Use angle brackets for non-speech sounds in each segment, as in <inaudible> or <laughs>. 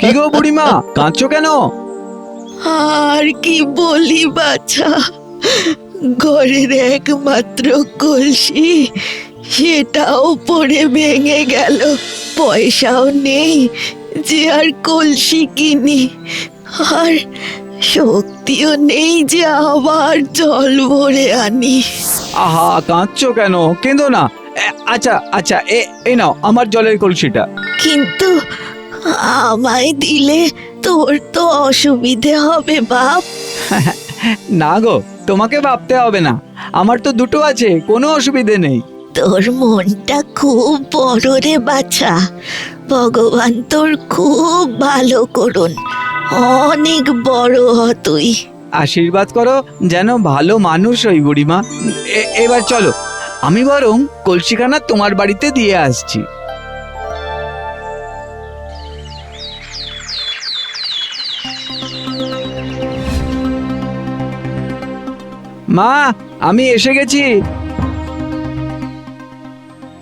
কি গো বুড়িমা কাঁদছো কেন? আর কি বলি বাছা? ঘরের একমাত্র কলসি সেটাও পড়ে ভেঙে গেল। পয়সাও নেই যে আর কলসি কিনি। আর শক্তিও নেই যে আবার জল ভরে আনি। আহা কাঁদছো কেন? কেঁদো না। আচ্ছা আচ্ছা এ এই নাও আমার জলের কলসিটা। কিন্তু আমায় দিলে তোর তো অসুবিধে হবে বাপ। <laughs> না গো তোমাকে ভাবতে হবে না। আমার তো দুটো আছে কোনো অসুবিধে নেই। তোর মনটা খুব বড় রে বাছা। ভগবান তোর খুব ভালো করুন। অনেক বড় হ তুই। আশীর্বাদ করো যেন ভালো মানুষ ওই বুড়িমা। এবার চলো। আমি বরং কলসিখানা তোমার বাড়িতে দিয়ে আসছি। মা, আমি এসে গেছি।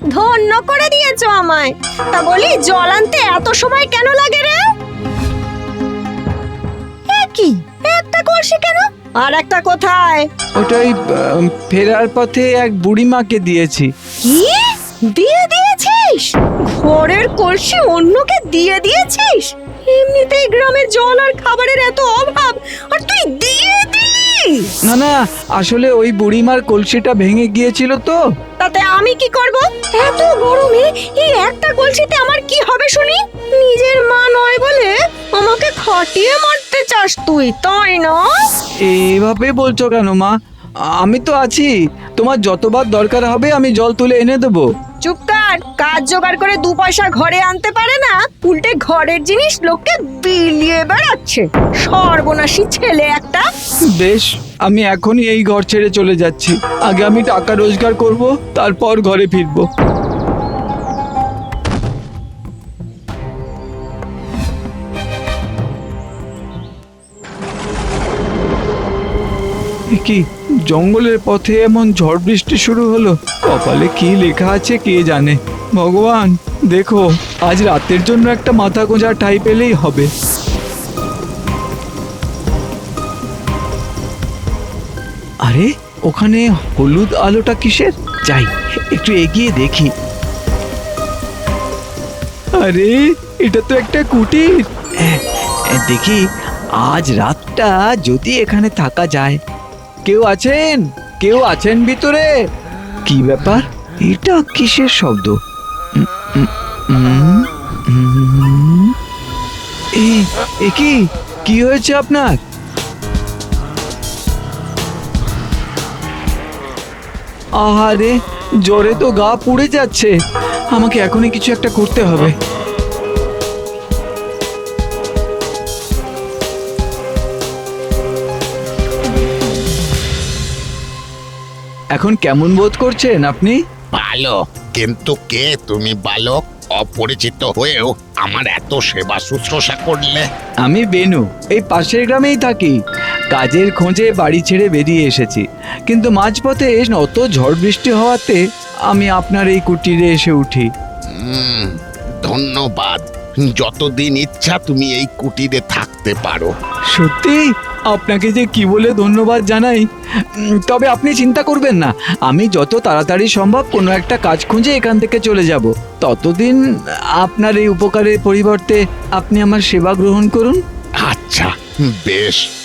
ধন্য করে দিয়েছ আমায়। তা বলি, জল আনতে এত সময় কেন লাগে রে? কি? একটা কলসি কেন? আর কোথায়? ওটাই আহ, ফেরার পথে এক বুড়িমাকে দিয়েছি। কি? দিয়ে দিয়েছিস? ঘরের কলসি অন্যকে দিয়ে দিয়েছিস? এমনিতেই গ্রামের জল আর খাবারের এত অভাব আর তুই দিয়ে না না আসলে ওই বুড়িমার কলসিটা ভেঙে গিয়েছিল তো। তাতে আমি কি করব? এত গরমে এই একটা কলসিতে আমার কি হবে শুনি? নিজের মা নয় বলে আমাকে খাটিয়ে মারতে চাস তুই তাই না? এভাবে বলছো কেন মা? আমি তো আছি। তোমার যতবার দরকার হবে আমি জল তুলে এনে দেবো। চুপ কর কাজ জোগাড় করে দু পয়সা ঘরে আনতে পারে না ঘরের জিনিস লোককে বিলিয়ে বেড়াচ্ছে। সর্বনাশী ছেলে একটা। বেশ, আমি এখনই এই ঘর ছেড়ে চলে যাচ্ছি। আগে আমি টাকা রোজগার করব, তারপর ঘরে ফিরবো। কি, জঙ্গলের পথে এমন ঝড় বৃষ্টি শুরু হলো? কপালে কি লেখা আছে কে জানে? ভগবান, দেখো। আজ রাতের জন্য একটা মাথা গোঁজা ঠাই পেলেই হবে। আরে ওখানে হলুদ আলোটা কিসের? যাই একটু এগিয়ে দেখি। আরে এটা তো একটা কুটির। এ, এ, দেখি আজ রাতটা যদি এখানে থাকা যায়। কেউ আছেন? কেউ আছেন ভিতরে? কি ব্যাপার? এটা কিসের শব্দ? এ এ কি? কি হয়েছে আপনার? আহারে, জ্বরে তো গা পুড়ে যাচ্ছে। আমাকে এখনই কিছু একটা করতে হবে। এখন কেমন বোধ করছেন আপনি? ভালো। কিন্তু কে তুমি, বালক? অপরিচিত হয়েও আমার এত সেবা শুশ্রূষা করলে? আমি বেনু এই পাশের গ্রামেই থাকি। কাজের খোঁজে বাড়ি ছেড়ে বেরিয়ে এসেছি। কিন্তু মাঝপথে অত ঝড় বৃষ্টি হওয়াতে আমি আপনার এই কুটিরে এসে উঠি। ধন্যবাদ। যতদিন ইচ্ছা তুমি এই কুটিরে থাকতে পারো। সত্যি? আপনাকে যে কি বলে ধন্যবাদ জানাই উম, তবে আপনি চিন্তা করবেন না। আমি যত তাড়াতাড়ি সম্ভব কোনো একটা কাজ খুঁজে এখান থেকে চলে যাব। ততদিন আপনার এই উপকারের পরিবর্তে আপনি আমার সেবা গ্রহণ করুন। আচ্ছা বেশ।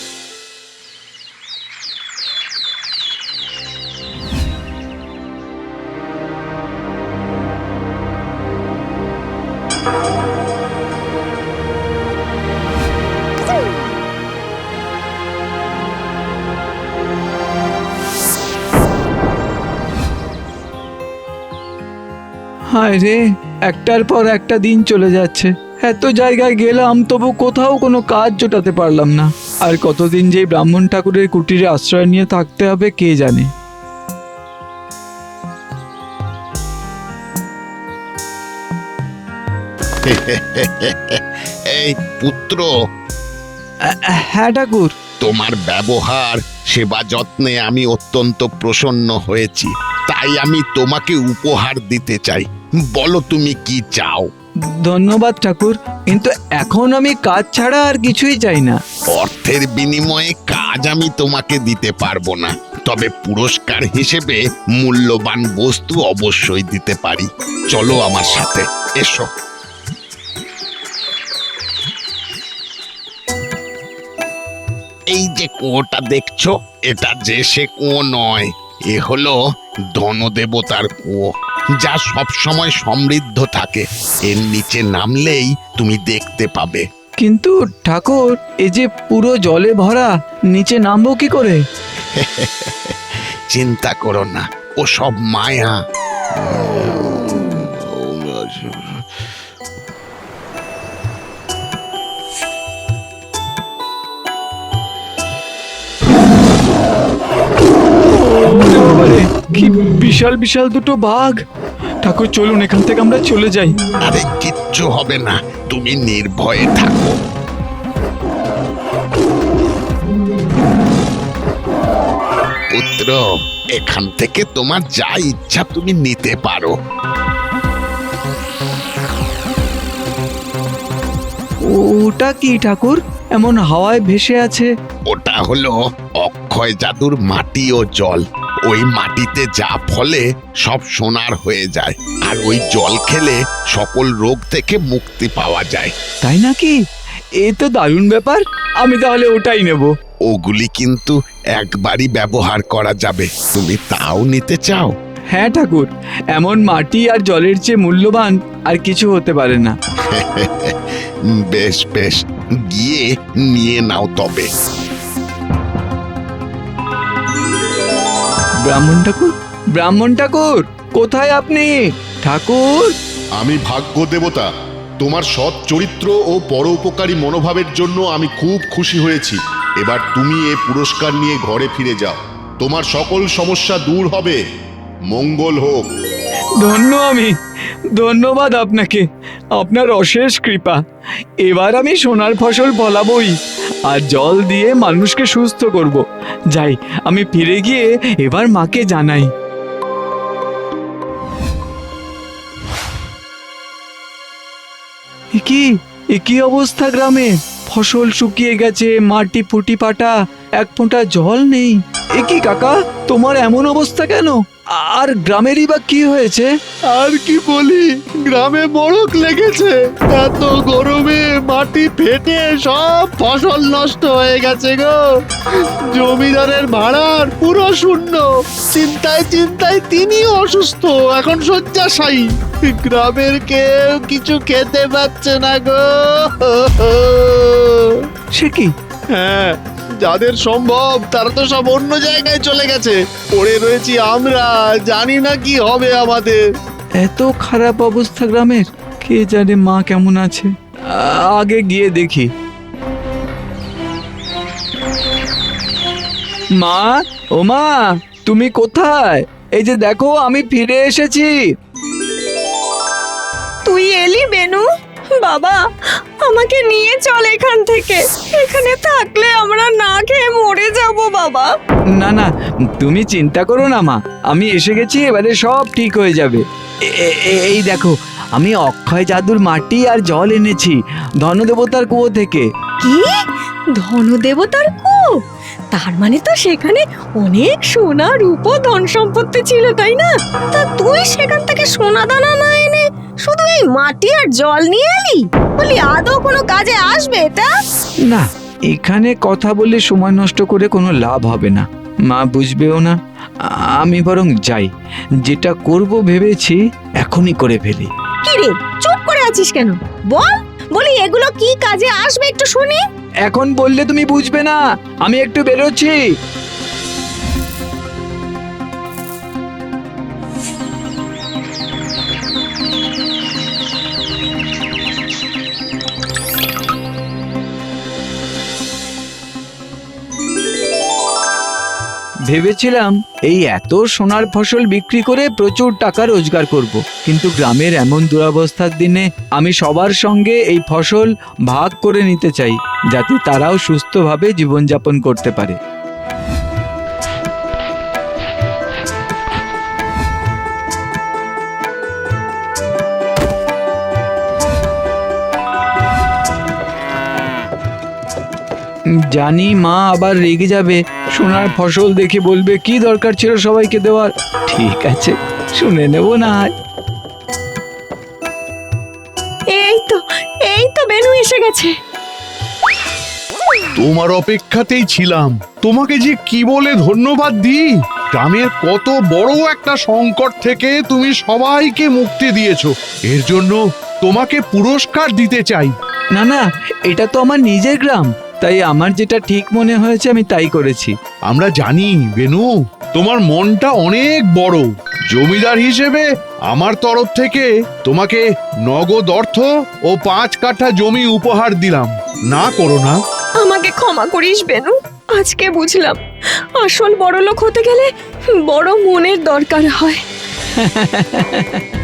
হায় রে একটার পর একটা দিন চলে যাচ্ছে। এত জায়গায় গেলাম তবু কোথাও কোনো কাজ জোটাতে পারলাম না। আর কতদিন যে ব্রাহ্মণ ঠাকুরের কুটিরে আশ্রয় নিয়ে থাকতে হবে কে জানে? <laughs> এই পুত্র। হ্যাঁ ঠাকুর। তোমার ব্যবহার সেবা যত্নে আমি অত্যন্ত প্রসন্ন হয়েছি। তাই আমি তোমাকে উপহার দিতে চাই। বলো তুমি কি চাও? ধন্যবাদ ঠাকুর কিন্তু এখন আমি কাজ ছাড়া আর কিছুই চাই না। অর্থের বিনিময়ে কাজ আমি তোমাকে দিতে পারব না। তবে পুরস্কার হিসেবে মূল্যবান বস্তু অবশ্যই দিতে পারি। চলো আমার সাথে এসো। এই যে কুয়োটা দেখছ এটা যে সে কুয়ো নয় এ হলো ধনদেবতার কুয়ো। যা সব সময় সমৃদ্ধ থাকে। এর নিচে নামলেই তুমি দেখতে পাবে। কিন্তু ঠাকুর এই যে পুরো জলে ভরা নিচে নামবো কি করে? চিন্তা করো না ও সব মায়া। কি বিশাল বিশাল দুটো বাঘ। ঠাকুর চলুন এখান থেকে আমরা চলে যাই। আরে কিচ্ছু হবে না। তুমি নির্ভয়ে থাকো। পুত্র এখান থেকে তোমার যা ইচ্ছা তুমি নিতে পারো। ওটা কি ঠাকুর? এমন হাওয়ায় ভেসে আছে। ওটা হলো অক্ষয় জাদুর মাটি ও জল। ওই মাটিতে যা ফলে সব সোনার হয়ে যায়। আর ওই জল খেলে সকল রোগ থেকে মুক্তি পাওয়া যায়। তাই নাকি? এ তো দারুণ ব্যাপার। আমি তাহলে ওটাই নেব। ওগুলি কিন্তু একবারই ব্যবহার করা যাবে। তুমি তাও নিতে চাও? হ্যাঁ ঠাকুর। এমন মাটি আর জলের চেয়ে মূল্যবান আর কিছু হতে পারে না। <laughs> বেশ বেশ। গিয়ে নিয়ে নাও তবে। ব্রাহ্মণ ঠাকুর? ব্রাহ্মণ ঠাকুর কোথায় আপনি? ঠাকুর? আমি ভাগ্য দেবতা তোমার সৎ চরিত্র ও পরোপকারী মনোভাবের জন্য আমি খুব খুশি হয়েছি। এবার তুমি এ পুরস্কার নিয়ে ঘরে ফিরে যাও। তোমার সকল সমস্যা দূর হবে। মঙ্গল হোক। ধন্য আমি ধন্যবাদ আপনাকে আপনার অশেষ কৃপা। এবার আমি সোনার ফসল ফলাবই আর জল দিয়ে মানুষকে সুস্থ করব। যাই, আমি ফিরে গিয়ে এবার মাকে জানাই। কি এ কি অবস্থা গ্রামে? ফসল শুকিয়ে গেছে, মাটি ফুটি পাটা, এক ফোঁটা জল নেই। এ কি কাকা, তোমার এমন অবস্থা কেন? আর গ্রামেরই বা কি হয়েছে? আর কি বলি গ্রামে মোড়ক লেগেছে। এত গরমে মাটি ফেটে সব ফসল নষ্ট হয়ে গেছে গো। জমিদারের ভাড়ার পুরো শূন্য। চিন্তায় চিন্তায় তিনিও অসুস্থ এখন শয্যাশায়ী। গ্রামের কেউ কিছু খেতে পাচ্ছে না গো। সে কি? হ্যাঁ যাদের সম্ভব তারা তো সব অন্য জায়গায় চলে গেছে। পড়ে রয়েছি আমরা জানি না কি হবে আমাদের। এত খারাপ অবস্থা গ্রামের কে জানে মা কেমন আছে। আগে গিয়ে দেখি। মা ও মা তুমি কোথায়? এই যে দেখো আমি ফিরে এসেছি। তুই এলি বেনু? বাবা আমাকে নিয়ে চল এখান থেকে। এখানে থাকলে আমরা না খেয়ে মরে যাব বাবা। না না তুমি চিন্তা করো না মা। আমি এসে গেছি এবারে সব ঠিক হয়ে যাবে। এই দেখো আমি অক্ষয় জাদুর মাটি আর জল এনেছি ধনদেবতার কুয়ো থেকে। কি? ধনদেবতার কো তার মানে তো সেখানে অনেক সোনা রূপ ধন সম্পত্তি ছিল তাই না? তা তুই সেখান থেকে সোনা দানা না এনে শুধু এই মাটি আর জল নিয়ে এলি? বলি আদৌ কোনো কাজে আসবে এটা? না এখানে কথা বলে সময় নষ্ট করে কোনো লাভ হবে না। মা বুঝবেও না আমি বরং যাই। যেটা করব ভেবেছি এখনই করে ফেলি। কি রে চুপ করে আছিস কেন? বল বলি এগুলো কি কাজে আসবে একটু শুনি। এখন বললে তুমি বুঝবে না আমি একটু বেরোচ্ছি। ভেবেছিলাম এই এত সোনার ফসল বিক্রি করে প্রচুর টাকা রোজগার করব। কিন্তু গ্রামের এমন দুরাবস্থার দিনে আমি সবার সঙ্গে এই ফসল ভাগ করে নিতে চাই, যাতে তারাও সুস্থভাবে জীবনযাপন করতে পারে জানি মা আবার রেগে যাবে সোনার ফসল দেখে বলবে কি দরকার ছিল সবাইকে দেওয়ার? ঠিক আছে শুনে নেব না হয়। এই তো এই তো বেনু এসে গেছে। তোমার অপেক্ষাতেই ছিলাম। তোমাকে যে কি বলে ধন্যবাদ দিই গ্রামের কত বড় একটা সংকট থেকে তুমি সবাইকে মুক্তি দিয়েছ। এর জন্য তোমাকে পুরস্কার দিতে চাই। না না এটা তো আমার নিজের গ্রাম। তাই আমার যেটা ঠিক মনে হয়েছে আমি তাই করেছি। আমরা জানি বেনু তোমার মনটা অনেক বড়। জমিদার হিসেবে আমার তরফ থেকে তোমাকে নগদ অর্থ ও পাঁচ কাঠা জমি উপহার দিলাম। না করো না। আমাকে ক্ষমা করিস বেনু। আজকে বুঝলাম আসল বড় লোক হতে গেলে বড় মনের দরকার হয়। <laughs>